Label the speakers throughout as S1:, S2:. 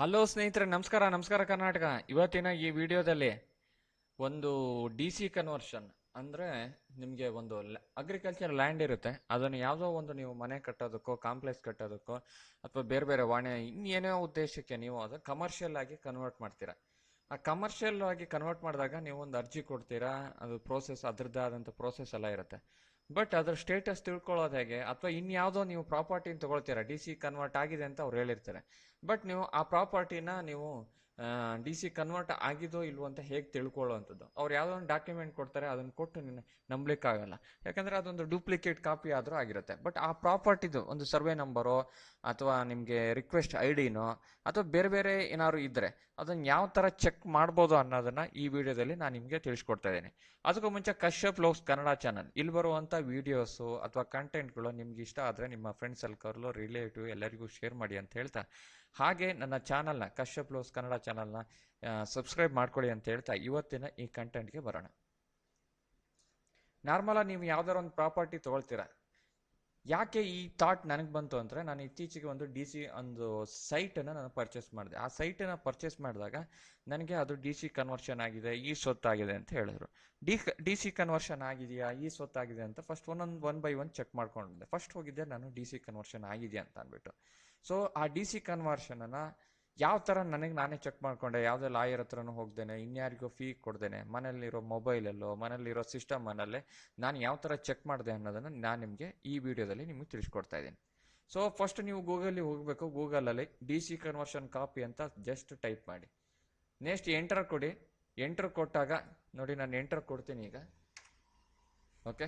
S1: Hello ಸ್ನೇಹಿತರೆ, ನಮಸ್ಕಾರ ನಮಸ್ಕಾರ ಕರ್ನಾಟಕ. ಇವತ್ತಿನ ಈ ವಿಡಿಯೋದಲ್ಲಿ ಒಂದು ಡಿ ಸಿ ಕನ್ವರ್ಷನ್ ಅಂದರೆ ನಿಮಗೆ ಒಂದು ಅಗ್ರಿಕಲ್ಚರ್ ಲ್ಯಾಂಡ್ ಇರುತ್ತೆ. ಅದನ್ನು ಯಾವುದೋ ಒಂದು ನೀವು ಮನೆ ಕಟ್ಟೋದಕ್ಕೋ ಕಾಂಪ್ಲೆಕ್ಸ್ ಕಟ್ಟೋದಕ್ಕೋ, ಅಥವಾ ಬೇರೆ ಬೇರೆ ವಾಣಿ, ಇನ್ನೇನೋ ಉದ್ದೇಶಕ್ಕೆ ನೀವು ಅದು ಕಮರ್ಷಿಯಲ್ ಆಗಿ ಕನ್ವರ್ಟ್ ಮಾಡ್ತೀರಾ. ಆ ಕಮರ್ಷಿಯಲ್ ಆಗಿ ಕನ್ವರ್ಟ್ ಮಾಡಿದಾಗ ನೀವು ಒಂದು ಅರ್ಜಿ ಕೊಡ್ತೀರಾ, ಅದು ಪ್ರೋಸೆಸ್ ಅದರದ್ದೇ ಆದಂಥ ಪ್ರೋಸೆಸ್ ಎಲ್ಲ ಇರುತ್ತೆ. ಬಟ್ ಅದ್ರ ಸ್ಟೇಟಸ್ ತಿಳ್ಕೊಳ್ಳೋದು ಹೇಗೆ, ಅಥವಾ ಇನ್ಯಾವುದೋ ನೀವು ಪ್ರಾಪರ್ಟಿನ ತಗೊಳ್ತೀರಾ, ಡಿ ಸಿ ಕನ್ವರ್ಟ್ ಆಗಿದೆ ಅಂತ ಅವ್ರು ಹೇಳಿರ್ತಾರೆ. ಬಟ್ ನೀವು ಆ ಪ್ರಾಪರ್ಟಿನ ನೀವು ಡಿ ಸಿ ಕನ್ವರ್ಟ್ ಆಗಿದೋ ಇಲ್ವೋ ಅಂತ ಹೇಗೆ ತಿಳ್ಕೊಳ್ಳುವಂಥದ್ದು? ಅವ್ರು ಯಾವುದೋ ಒಂದು ಡಾಕ್ಯುಮೆಂಟ್ ಕೊಡ್ತಾರೆ, ಅದನ್ನು ಕೊಟ್ಟು ನಿನ್ನ ನಂಬಲಿಕ್ಕಾಗಲ್ಲ. ಯಾಕಂದರೆ ಅದೊಂದು ಡೂಪ್ಲಿಕೇಟ್ ಕಾಪಿ ಆದರೂ ಆಗಿರುತ್ತೆ. ಬಟ್ ಆ ಪ್ರಾಪರ್ಟಿದು ಒಂದು ಸರ್ವೆ ನಂಬರೋ ಅಥವಾ ನಿಮಗೆ ರಿಕ್ವೆಸ್ಟ್ ಐ ಡಿನೋ ಅಥವಾ ಬೇರೆ ಬೇರೆ ಏನಾದ್ರು ಇದ್ದರೆ ಅದನ್ನು ಯಾವ ಥರ ಚೆಕ್ ಮಾಡ್ಬೋದು ಅನ್ನೋದನ್ನು ಈ ವಿಡಿಯೋದಲ್ಲಿ ನಾನು ನಿಮಗೆ ತಿಳಿಸ್ಕೊಡ್ತಾ ಇದ್ದೀನಿ. ಅದಕ್ಕೂ ಮುಂಚೆ ಕಶ್ಯಪ್ ಲೋಕ್ಸ್ ಕನ್ನಡ ಚಾನಲ್ ಇಲ್ಲಿ ಬರುವಂಥ ವೀಡಿಯೋಸು ಅಥವಾ ಕಂಟೆಂಟ್ಗಳು ನಿಮ್ಗೆ ಇಷ್ಟ ಆದರೆ ನಿಮ್ಮ ಫ್ರೆಂಡ್ಸ್ ಸರ್ಕಲ್ಲು ರಿಲೇಟಿವ್ ಎಲ್ಲರಿಗೂ ಶೇರ್ ಮಾಡಿ ಅಂತ ಹೇಳ್ತಾ ಹಾಗೆ ನನ್ನ ಚಾನಲ್ನ ಕಶ್ಯಪ್ ಲೋಸ್ ಕನ್ನಡ ಚಾನಲ್ನ ಸಬ್ಸ್ಕ್ರೈಬ್ ಮಾಡ್ಕೊಳ್ಳಿ ಅಂತ ಹೇಳ್ತಾ ಇವತ್ತಿನ ಈ ಕಂಟೆಂಟ್ಗೆ ಬರೋಣ. ನಾರ್ಮಲಾಗಿ ನೀವು ಯಾವ್ದಾರ ಒಂದು ಪ್ರಾಪರ್ಟಿ ತೊಗೊಳ್ತೀರಾ? ಯಾಕೆ ಈ ಥಾಟ್ ನನಗೆ ಬಂತು ಅಂದರೆ ನಾನು ಇತ್ತೀಚೆಗೆ ಒಂದು ಡಿ ಸಿ ಒಂದು ಸೈಟನ್ನು ನಾನು ಪರ್ಚೇಸ್ ಮಾಡಿದೆ. ಆ ಸೈಟನ್ನು ಪರ್ಚೇಸ್ ಮಾಡಿದಾಗ ನನಗೆ ಅದು ಡಿ ಸಿ ಕನ್ವರ್ಷನ್ ಆಗಿದೆ, ಈ ಸೊತ್ತಾಗಿದೆ ಅಂತ ಹೇಳಿದ್ರು. ಡಿ ಡಿ ಸಿ ಕನ್ವರ್ಷನ್ ಆಗಿದೆಯಾ, ಈ ಸೊತ್ತಾಗಿದೆ ಅಂತ ಫಸ್ಟ್ ಒಂದೊಂದು ಒನ್ ಬೈ ಒನ್ ಚೆಕ್ ಮಾಡ್ಕೊಂಡಿದ್ದೆ ಫಸ್ಟ್ ಹೋಗಿದ್ದೆ, ನಾನು ಡಿ ಸಿ ಕನ್ವರ್ಷನ್ ಆಗಿದೆಯಾ ಅಂತ ಅಂದ್ಬಿಟ್ಟು. ಸೊ ಆ ಡಿ ಸಿ ಕನ್ವರ್ಷನನ್ನು ಯಾವ ಥರ ನನಗೆ ನಾನೇ ಚೆಕ್ ಮಾಡ್ಕೊಂಡೆ, ಯಾವುದೇ ಲಾಯರ್ ಹತ್ರನೂ ಹೋಗ್ದೇನೆ, ಇನ್ಯಾರಿಗೂ ಫೀ ಕೊಡ್ದೇನೆ ಮನೇಲಿರೋ ಮೊಬೈಲಲ್ಲೋ ಮನೇಲಿರೋ ಸಿಸ್ಟಮನಲ್ಲೇ ನಾನು ಯಾವ ಥರ ಚೆಕ್ ಮಾಡಿದೆ ಅನ್ನೋದನ್ನು ನಾನು ನಿಮಗೆ ಈ ವಿಡಿಯೋದಲ್ಲಿ ನಿಮಗೆ ತಿಳಿಸ್ಕೊಡ್ತಾ ಇದ್ದೀನಿ. ಸೊ ಫಸ್ಟ್ ನೀವು ಗೂಗಲಿಗೆ ಹೋಗಬೇಕು ಗೂಗಲಲ್ಲಿ ಡಿ ಸಿ ಕನ್ವರ್ಷನ್ ಕಾಪಿ ಅಂತ ಜಸ್ಟ್ ಟೈಪ್ ಮಾಡಿ. ನೆಕ್ಸ್ಟ್ ಎಂಟರ್ ಕೊಡಿ. ಎಂಟರ್ ಕೊಟ್ಟಾಗ, ನೋಡಿ ನಾನು ಎಂಟರ್ ಕೊಡ್ತೀನಿ ಈಗ. Okay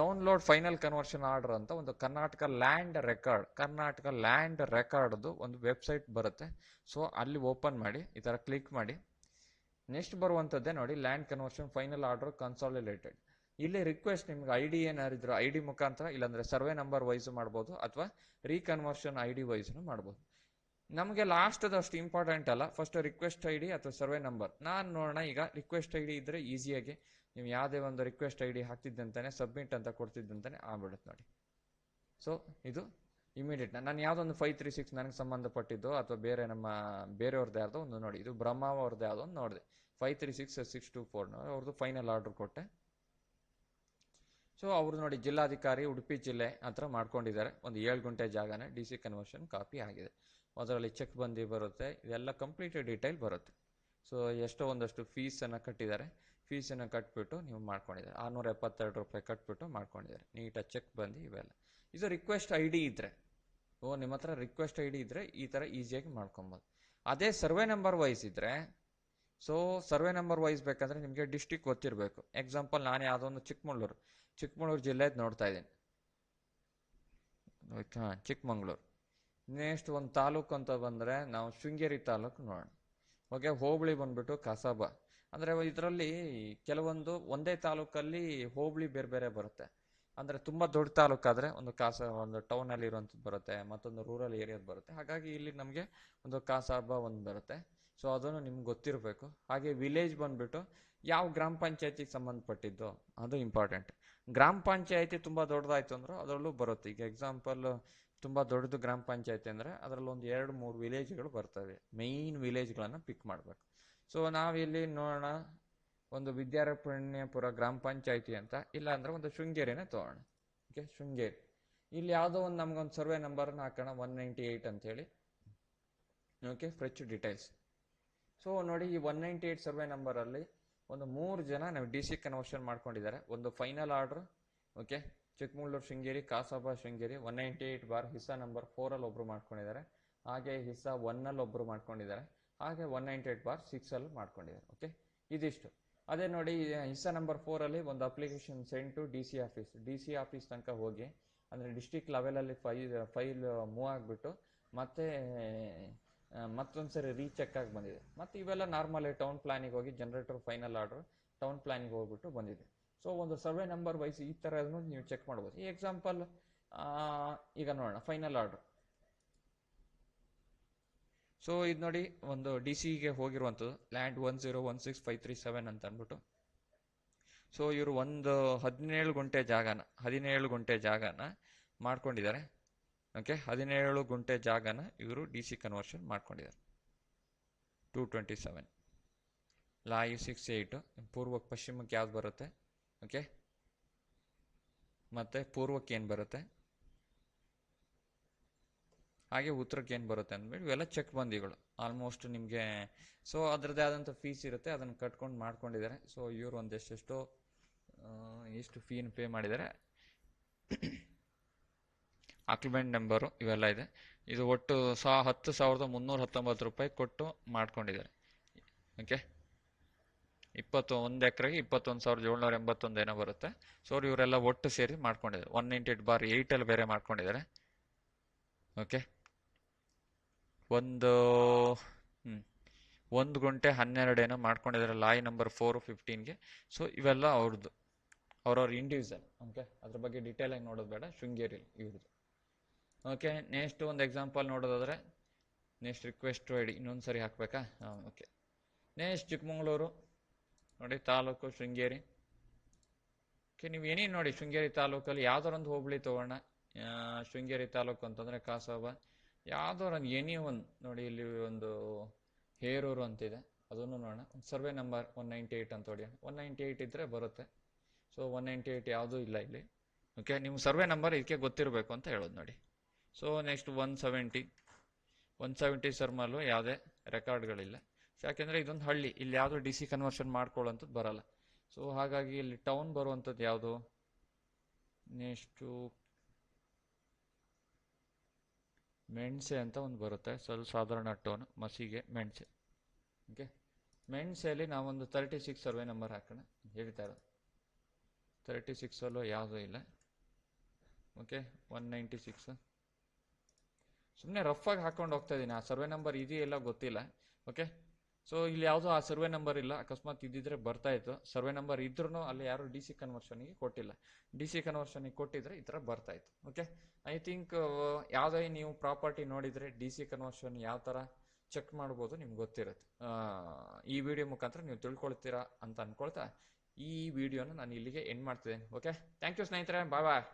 S1: download final conversion order ಅಂತ ಒಂದು Karnataka land record Karnataka land ರೆಕಾರ್ಡ್ದು ಒಂದು ವೆಬ್ಸೈಟ್ ಬರುತ್ತೆ. ಸೊ ಅಲ್ಲಿ ಓಪನ್ ಮಾಡಿ, ಈ ಥರ ಕ್ಲಿಕ್ ಮಾಡಿ. ನೆಕ್ಸ್ಟ್ ಬರುವಂಥದ್ದೇ ನೋಡಿ land conversion final order consolidated ಇಲ್ಲಿ ರಿಕ್ವೆಸ್ಟ್ ನಿಮ್ಗೆ ಐ ಡಿ ಏನಾರಿದ್ರು ಐ ಡಿ ಮುಖಾಂತರ, ಇಲ್ಲಾಂದರೆ ಸರ್ವೆ ನಂಬರ್ ವೈಸ್ ಮಾಡ್ಬೋದು, ಅಥವಾ ರೀಕನ್ವರ್ಷನ್ ಐ ಡಿ ವೈಸ್ನು ಮಾಡ್ಬೋದು. ನಮಗೆ ಲಾಸ್ಟದು ಅಷ್ಟು ಇಂಪಾರ್ಟೆಂಟ್ ಅಲ್ಲ. ಫಸ್ಟ್ ರಿಕ್ವೆಸ್ಟ್ ಐ ಡಿ ಅಥವಾ ಸರ್ವೆ ನಂಬರ್ ನಾನು ನೋಡೋಣ, ಈಗ ರಿಕ್ವೆಸ್ಟ್ ಐ ಡಿ ಇದ್ದರೆ ಈಸಿಯಾಗಿ ನೀವು ಯಾವುದೇ ಒಂದು ರಿಕ್ವೆಸ್ಟ್ ಐ ಡಿ ಹಾಕ್ತಿದ್ದಂತಾನೆ ಸಬ್ಮಿಟ್ ಅಂತ ಕೊಡ್ತಿದ್ದಂತಾನೆ ಆಗ್ಬಿಡುತ್ತೆ ನೋಡಿ. ಸೊ ಇದು ಇಮಿಡಿಯೇಟ್ ನಾನು ಯಾವುದೊಂದು ಫೈವ್ ತ್ರೀ ಸಿಕ್ಸ್ ನನಗೆ ಸಂಬಂಧಪಟ್ಟಿದ್ದು ಅಥವಾ ಬೇರೆ ನಮ್ಮ ಬೇರೆಯವ್ರದ್ದು ಯಾವುದೋ ಒಂದು ನೋಡಿ. ಇದು ಬ್ರಹ್ಮ ಅವ್ರದ್ದು ಯಾವುದೋ ಒಂದು ನೋಡಿದೆ. Five three six six two four ಅವ್ರದ್ದು ಫೈನಲ್ ಆರ್ಡ್ರ್ ಕೊಟ್ಟೆ. ಸೊ ಅವರು ನೋಡಿ ಜಿಲ್ಲಾಧಿಕಾರಿ ಉಡುಪಿ ಜಿಲ್ಲೆ ಹತ್ರ ಮಾಡ್ಕೊಂಡಿದ್ದಾರೆ. ಒಂದು ಏಳು ಗಂಟೆ ಜಾಗನೇ ಡಿ ಸಿ ಕನ್ವರ್ಷನ್ ಕಾಪಿ ಆಗಿದೆ. ಅದರಲ್ಲಿ ಚೆಕ್ ಬಂದು ಬರುತ್ತೆ. ಇದೆಲ್ಲ ಕಂಪ್ಲೀಟ್ ಡೀಟೇಲ್ ಬರುತ್ತೆ. ಸೊ ಎಷ್ಟೋ ಒಂದಷ್ಟು ಫೀಸನ್ನು ಕಟ್ಟಿದ್ದಾರೆ. ಫೀಸನ್ನು ಕಟ್ಬಿಟ್ಟು ನೀವು ಮಾಡ್ಕೊಂಡಿದ್ದಾರೆ. ಆರುನೂರ ಎಪ್ಪತ್ತೆರಡು ರೂಪಾಯಿ ಕಟ್ಬಿಟ್ಟು ಮಾಡ್ಕೊಂಡಿದ್ದಾರೆ. ನೀಟಾಗಿ ಚೆಕ್ ಬಂದು ಇವೆಲ್ಲ. ಇದು ರಿಕ್ವೆಸ್ಟ್ ಐ ಡಿ ಇದ್ದರೆ ಓ, ನಿಮ್ಮ ಹತ್ರ ರಿಕ್ವೆಸ್ಟ್ ಐ ಡಿ ಇದ್ದರೆ ಈ ಥರ ಈಸಿಯಾಗಿ ಮಾಡ್ಕೊಬೋದು. ಅದೇ ಸರ್ವೆ ನಂಬರ್ ವೈಸ್ ಇದ್ದರೆ ಸೊ ಸರ್ವೆ ನಂಬರ್ ವೈಸ್ ಬೇಕಂದರೆ ನಿಮಗೆ ಡಿಸ್ಟಿಕ್ ಗೊತ್ತಿರಬೇಕು. ಎಕ್ಸಾಂಪಲ್ ನಾನು ಯಾವುದೊಂದು ಚಿಕ್ಕಮಗಳೂರು ಚಿಕ್ಕಮಗಳೂರು ಜಿಲ್ಲೆದು ನೋಡ್ತಾ ಇದ್ದೀನಿ. ಹಾಂ, ಚಿಕ್ಕಮಗಳೂರು. ನೆಕ್ಸ್ಟ್ ಒಂದು ತಾಲೂಕು ಅಂತ ಬಂದರೆ ನಾವು ಶೃಂಗೇರಿ ತಾಲೂಕು ನೋಡೋಣ. ಓಕೆ, ಹೋಬಳಿ ಬಂದ್ಬಿಟ್ಟು ಕಸಬ. ಅಂದರೆ ಇದರಲ್ಲಿ ಕೆಲವೊಂದು ಒಂದೇ ತಾಲೂಕಲ್ಲಿ ಹೋಬಳಿ ಬೇರೆ ಬೇರೆ ಬರುತ್ತೆ. ಅಂದರೆ ತುಂಬ ದೊಡ್ಡ ತಾಲೂಕಾದರೆ ಒಂದು ಕಾಸ, ಒಂದು ಟೌನಲ್ಲಿ ಇರುವಂಥದ್ದು ಬರುತ್ತೆ, ಮತ್ತೊಂದು ರೂರಲ್ ಏರಿಯಾದ ಬರುತ್ತೆ. ಹಾಗಾಗಿ ಇಲ್ಲಿ ನಮಗೆ ಒಂದು ಕಾಸಾಬ ಒಂದು ಬರುತ್ತೆ. ಸೊ ಅದನ್ನು ನಿಮ್ಗೆ ಗೊತ್ತಿರಬೇಕು. ಹಾಗೆ ವಿಲೇಜ್ ಬಂದುಬಿಟ್ಟು ಯಾವ ಗ್ರಾಮ ಪಂಚಾಯತಿಗೆ ಸಂಬಂಧಪಟ್ಟಿದ್ದು, ಅದು ಇಂಪಾರ್ಟೆಂಟ್ ಗ್ರಾಮ ಪಂಚಾಯತಿ ತುಂಬ ದೊಡ್ಡದಾಯ್ತು ಅಂದ್ರೆ ಅದರಲ್ಲೂ ಬರುತ್ತೆ. ಈಗ ಎಕ್ಸಾಂಪಲ್ ತುಂಬ ದೊಡ್ಡದು ಗ್ರಾಮ ಪಂಚಾಯತಿ ಅಂದರೆ ಅದರಲ್ಲಿ ಒಂದು ಎರಡು ಮೂರು ವಿಲೇಜ್ಗಳು ಬರ್ತವೆ. ಮೇಯ್ನ್ ವಿಲೇಜ್ಗಳನ್ನು ಪಿಕ್ ಮಾಡಬೇಕು. ಸೊ ನಾವಿಲ್ಲಿ ನೋಡೋಣ ಒಂದು ವಿದ್ಯಾರಣ್ಯಪುರ ಗ್ರಾಮ ಪಂಚಾಯಿತಿ ಅಂತ. ಇಲ್ಲ ಅಂದ್ರೆ ಒಂದು ಶೃಂಗೇರಿನೇ ತಗೋಣ ಓಕೆ ಶೃಂಗೇರಿ. ಇಲ್ಲಿ ಯಾವುದೋ ಒಂದು ನಮ್ಗೊಂದು ಸರ್ವೆ ನಂಬರ್ನ ಹಾಕೋಣ, ಒನ್ ನೈಂಟಿ ಏಯ್ಟ್ ಅಂತೇಳಿ ಓಕೆ ಫ್ರೆಚ್ ಡಿಟೇಲ್ಸ್ ಸೊ ನೋಡಿ, ಈ ಒನ್ ನೈಂಟಿ ಏಯ್ಟ್ ಸರ್ವೆ ನಂಬರಲ್ಲಿ ಒಂದು ಮೂರು ಜನ ನಾವು ಡಿ ಸಿ ಕನ್ವರ್ಷನ್ ಮಾಡ್ಕೊಂಡಿದ್ದಾರೆ. ಒಂದು final order okay Chikkamagaluru Sringeri Kasaba Sringeri, one ninety eight bar ಹಿಸ್ಸಾ number ಫೋರಲ್ಲಿ ಒಬ್ಬರು ಮಾಡ್ಕೊಂಡಿದ್ದಾರೆ. ಹಾಗೆ ಹಿಸ್ಸಾ ಒನ್ನಲ್ಲಿ ಒಬ್ಬರು ಮಾಡ್ಕೊಂಡಿದ್ದಾರೆ. ಹಾಗೆ ಒನ್ ನೈಂಟಿ ಏಟ್ ಬಾರ್ ಸಿಕ್ಸಲ್ಲಿ ಮಾಡ್ಕೊಂಡಿದ್ದಾರೆ ಓಕೆ ಇದಿಷ್ಟು. ಅದೇ ನೋಡಿ ಹಿಸ್ಸಾ ನಂಬರ್ ಫೋರಲ್ಲಿ ಒಂದು application send to D C office D C office ತನಕ ಹೋಗಿ, ಅಂದರೆ ಡಿಸ್ಟಿಕ್ ಲೆವೆಲಲ್ಲಿ ಫೈಲ್ ಫೈಲ್ ಮೂವ್ ಆಗಿಬಿಟ್ಟು, ಮತ್ತೆ ಮತ್ತೊಂದು ಸರಿ ರೀಚೆಕ್ ಆಗಿ ಬಂದಿದೆ. ಮತ್ತು ಇವೆಲ್ಲ ನಾರ್ಮಲ್ ಟೌನ್ ಪ್ಲಾನಿಗೆ ಹೋಗಿ ಜನರೇಟರ್ ಫೈನಲ್ ಆರ್ಡರ್ ಟೌನ್ ಪ್ಲಾನಿಗೆ ಹೋಗ್ಬಿಟ್ಟು ಬಂದಿದೆ. ಸೊ ಒಂದು ಸರ್ವೆ ನಂಬರ್ ವೈಸ್ ಈ ತರ ನೀವು ಚೆಕ್ ಮಾಡ್ಬೋದು. ಈ ಎಕ್ಸಾಂಪಲ್ ಈಗ ನೋಡೋಣ ಫೈನಲ್ ಆರ್ಡ್ರ್ ಸೊ ಇದು ನೋಡಿ ಒಂದು ಡಿ ಸಿಗೆ ಹೋಗಿರುವಂಥದ್ದು. Land one zero one six five three seven ಅಂತ ಅಂದ್ಬಿಟ್ಟು. ಸೊ ಇವರು ಒಂದು ಹದಿನೇಳು ಗುಂಟೆ ಜಾಗನ, ಹದಿನೇಳು ಗುಂಟೆ ಜಾಗನ ಮಾಡ್ಕೊಂಡಿದ್ದಾರೆ. ಓಕೆ ಹದಿನೇಳು ಗುಂಟೆ ಜಾಗನ ಇವರು ಡಿ ಸಿ ಕನ್ವರ್ಷನ್ ಮಾಡ್ಕೊಂಡಿದ್ದಾರೆ. ಟೂ ಟ್ವೆಂಟಿ ಸೆವೆನ್ ಲಾಯು ಸಿಕ್ಸ್ ಏಯ್ಟು ಪೂರ್ವಕ್ಕೆ ಪಶ್ಚಿಮಕ್ಕೆ ಯಾವ್ದು ಬರುತ್ತೆ? ಓಕೆ ಮತ್ತು ಪೂರ್ವಕ್ಕೆ ಏನು ಬರುತ್ತೆ? ಹಾಗೆ ಉತ್ತರಕ್ಕೆ ಏನು ಬರುತ್ತೆ ಅಂದ್ಬಿಟ್ಟು ಇವೆಲ್ಲ ಚೆಕ್ ಬಂದಿಗಳು. ಆಲ್ಮೋಸ್ಟ್ ನಿಮಗೆ ಸೊ ಅದರದ್ದೇ ಆದಂಥ ಫೀಸ್ ಇರುತ್ತೆ, ಅದನ್ನು ಕಟ್ಕೊಂಡು ಮಾಡ್ಕೊಂಡಿದ್ದಾರೆ. ಸೊ ಇವರು ಒಂದೆಷ್ಟೆಷ್ಟೋ ಎಷ್ಟು ಫೀನ ಪೇ ಮಾಡಿದ್ದಾರೆ. ಆಕ್ಯುಮೆಂಟ್ ನಂಬರು ಇವೆಲ್ಲ ಇದೆ. ಇದು ಒಟ್ಟು ಸಾ, ಹತ್ತು ಸಾವಿರದ ಮುನ್ನೂರ ಹತ್ತೊಂಬತ್ತು ರೂಪಾಯಿ ಕೊಟ್ಟು ಮಾಡ್ಕೊಂಡಿದ್ದಾರೆ. ಓಕೆ ಇಪ್ಪತ್ತು ಒಂದು ಎಕರೆಗೆ ಇಪ್ಪತ್ತೊಂದು ಸಾವಿರದ ಏಳ್ನೂರ ಎಂಬತ್ತೊಂದು ಏನೋ ಬರುತ್ತೆ. ಸೊ ಇವರೆಲ್ಲ ಒಟ್ಟು ಸೇರಿ ಮಾಡ್ಕೊಂಡಿದ್ದಾರೆ. ಒನ್ ನೈಂಟಿ ಏಟ್ ಬಾರ್ ಏಯ್ಟಲ್ಲಿ ಬೇರೆ ಮಾಡ್ಕೊಂಡಿದ್ದಾರೆ. ಓಕೆ ಒಂದು ಹ್ಞೂ ಒಂದು ಗುಂಟೆ ಹನ್ನೆರಡು ಏನೋ ಮಾಡ್ಕೊಂಡಿದ್ದಾರೆ ಲಾಯ್ ನಂಬರ್ ಫೋರ್ ಫಿಫ್ಟೀನ್ಗೆ. ಸೊ ಇವೆಲ್ಲ ಅವ್ರದ್ದು. ಅವ್ರವ್ರ ಇಂಡಿವಿಜುವಲ್ ಓಕೆ? ಅದ್ರ ಬಗ್ಗೆ ಡೀಟೇಲಾಗಿ ನೋಡೋದು ಬೇಡ ಶೃಂಗೇರಿ ಇವ್ರದ್ದು. ಓಕೆ ನೆಕ್ಸ್ಟ್ ಒಂದು ಎಕ್ಸಾಂಪಲ್ ನೋಡೋದಾದ್ರೆ ನೆಕ್ಸ್ಟ್ ರಿಕ್ವೆಸ್ಟ್ ಐ ಡಿ ಇನ್ನೊಂದು ಸರಿ ಹಾಕಬೇಕಾ? ಹಾಂ ಓಕೆ. ನೆಕ್ಸ್ಟ್ ಚಿಕ್ಕಮಗಳೂರು ನೋಡಿ ತಾಲೂಕು ಶೃಂಗೇರಿ. ಓಕೆ ನೀವು ಏನೇನು ನೋಡಿ ಶೃಂಗೇರಿ ತಾಲೂಕಲ್ಲಿ ಯಾವ್ದಾರೊಂದು ಹೋಬಳಿ ತೊಗೊಳ್ಳೋಣ ಆ, ಶೃಂಗೇರಿ ತಾಲೂಕು ಅಂತಂದರೆ ಕಾಸಾಬ ಒಂದು ಎನಿ ಒಂದು ನೋಡಿ ಇಲ್ಲಿ ಒಂದು ಹೇರೂರು ಅಂತಿದೆ. ಅದನ್ನು ನೋಡೋಣ. ಒಂದು survey number one ninety eight ಅಂತ ಹೊಡಿ ಒನ್ ನೈಂಟಿ ಏಯ್ಟ್ ಇದ್ದರೆ ಬರುತ್ತೆ. ಸೊ ಒನ್ ನೈಂಟಿ ಏಯ್ಟ್ ಯಾವುದೂ ಇಲ್ಲ ಇಲ್ಲಿ. ಓಕೆ ನಿಮ್ಮ ಸರ್ವೆ ನಂಬರ್ ಇದಕ್ಕೆ ಗೊತ್ತಿರಬೇಕು ಅಂತ ಹೇಳೋದು ನೋಡಿ. So next one seventy. One seventy ಸರ್ಮಲ್ಲೂ ಯಾವುದೇ ರೆಕಾರ್ಡ್ಗಳಿಲ್ಲ. ಯಾಕೆಂದರೆ ಇದೊಂದು ಹಳ್ಳಿ. ಇಲ್ಲಿ ಯಾವುದು ಡಿ ಸಿ ಕನ್ವರ್ಷನ್ ಮಾಡ್ಕೊಳ್ಳೋಂಥದ್ದು ಬರಲ್ಲ. ಸೊ ಹಾಗಾಗಿ ಇಲ್ಲಿ ಟೌನ್ ಬರುವಂಥದ್ದು ಯಾವುದು? ನೆಕ್ಸ್ಟು ಮೆಣಸೆ ಅಂತ ಒಂದು ಬರುತ್ತೆ. ಸ್ವಲ್ಪ ಸಾಧಾರಣ ಟೋನ್, ಮಸಿಗೆ ಮೆಣಸೆ. ಓಕೆ ಮೆಣಸೆಯಲ್ಲಿ ನಾವೊಂದು ತರ್ಟಿ ಸಿಕ್ಸ್ ಸರ್ವೆ ನಂಬರ್ ಹಾಕೋಣ. ಹೇಳ್ತಾ ಇರೋದು. ತರ್ಟಿ ಸಿಕ್ಸಲ್ಲೂ ಯಾವುದೂ ಇಲ್ಲ. ಓಕೆ ಒನ್ ನೈಂಟಿ ಸಿಕ್ಸ್ ಸುಮ್ಮನೆ ರಫ್ ಆಗಿ ಹಾಕೊಂಡು ಹೋಗ್ತಾ ಇದ್ದೀನಿ ಆ ಸರ್ವೆ ನಂಬರ್ ಇದೆಯಲ್ಲ ಗೊತ್ತಿಲ್ಲ. ಓಕೆ ಸೊ ಇಲ್ಲಿ ಯಾವುದೋ ಆ ಸರ್ವೆ ನಂಬರ್ ಇಲ್ಲ. ಅಕಸ್ಮಾತ್ ಇದ್ದಿದ್ರೆ ಬರ್ತಾ ಇತ್ತು. ಸರ್ವೆ ನಂಬರ್ ಇದ್ರೂ ಅಲ್ಲಿ ಯಾರು ಡಿ ಸಿ ಕನ್ವರ್ಷನ್ಗೆ ಕೊಟ್ಟಿಲ್ಲ. ಡಿ ಸಿ ಕನ್ವರ್ಷನ್ಗೆ ಕೊಟ್ಟಿದ್ರೆ ಈ ಥರ ಬರ್ತಾ ಇತ್ತು. ಓಕೆ ಐ ಥಿಂಕ್ ಯಾವುದೇ ನೀವು ಪ್ರಾಪರ್ಟಿ ನೋಡಿದರೆ ಡಿ ಸಿ ಕನ್ವರ್ಷನ್ ಯಾವ ಥರ ಚೆಕ್ ಮಾಡ್ಬೋದು ನಿಮ್ಗೆ ಗೊತ್ತಿರುತ್ತೆ. ಈ ವಿಡಿಯೋ ಮುಖಾಂತರ ನೀವು ತಿಳ್ಕೊಳ್ತೀರಾ ಅಂತ ಅನ್ಕೊಳ್ತಾ ಈ ವಿಡಿಯೋನ ನಾನು ಇಲ್ಲಿಗೆ ಎಂಡ್ ಮಾಡ್ತಿದ್ದೇನೆ. ಓಕೆ ಥ್ಯಾಂಕ್ ಯು ಸ್ನೇಹಿತರೆ. ಬಾಯ್ ಬಾಯ್